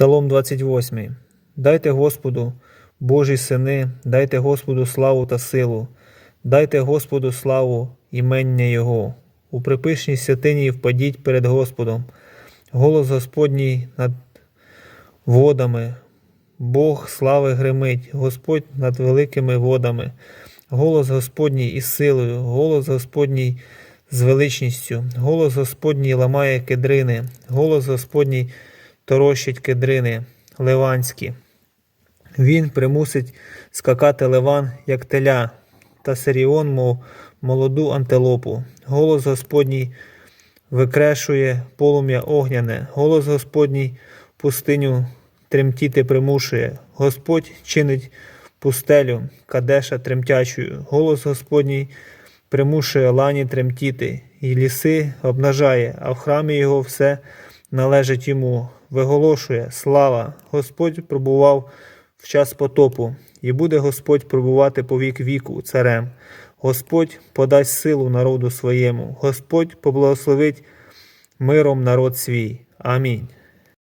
Псалом 28. Дайте Господу, Божі сини, дайте Господу славу та силу, дайте Господу славу імення Його. У припишній святині впадіть перед Господом. Голос Господній над водами. Бог слави гримить, Господь над великими водами. Голос Господній із силою, голос Господній з величністю, голос Господній ламає кедрини, голос Господній торощить кедрини ливанські. Він примусить скакати ливан, як теля, та Сиріон, мов молоду антилопу. Голос Господній викрешує полум'я огняне, голос Господній пустиню тремтіти примушує. Господь чинить пустелю, кадеша тремтячою. Голос Господній примушує лані тремтіти, і ліси обнажає, а в храмі його все належить йому. Виголошує слава. Господь пробував в час потопу, і буде Господь пробувати по вік віку царем. Господь подасть силу народу своєму, Господь поблагословить миром народ свій. Амінь.